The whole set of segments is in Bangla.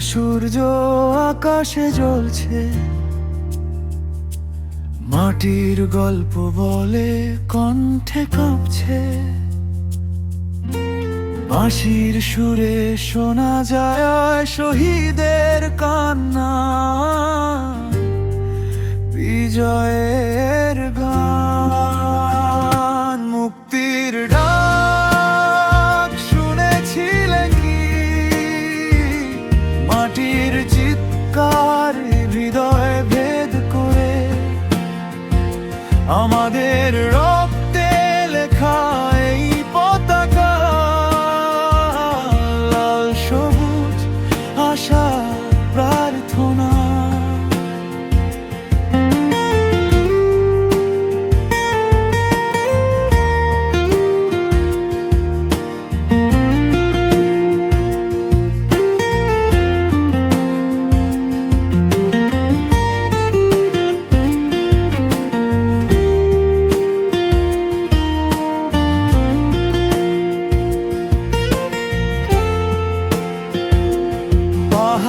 সূর্য আকাশে জ্বলছে। মাটির গল্প বলে কণ্ঠে কাঁপছে। বাঁশির সুরে শোনা যায় শহীদের কান্না। বিজয়ের আমাদের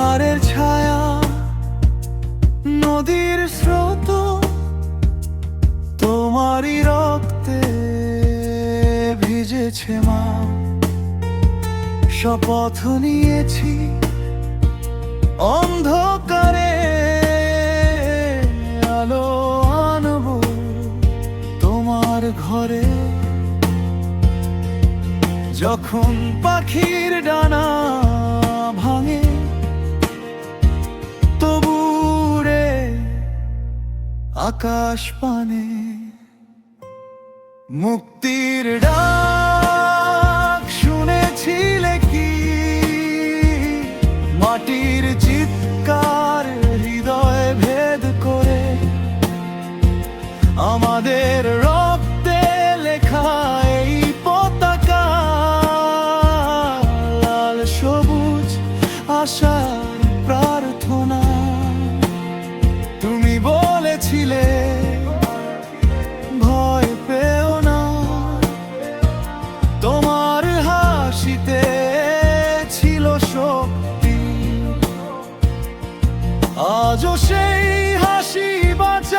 পাহাড়ের ছায়া, নদীর স্রোত, তোমারই রক্তে ভিজেছে মা। শপথ নিয়েছি অন্ধকারে, আলো আনব তোমার ঘরে। যখন পাখির ডানা ভাঙে আকাশ পানে মুক্তির ডাক শুনেছিলে কি? মাটির চিৎকার, হৃদয় ভেদ করে আমাদের রক্তে লেখা এই পতাকা, লাল সবুজ আশার প্রার্থনা। আজও সেই হাসি বাঁচা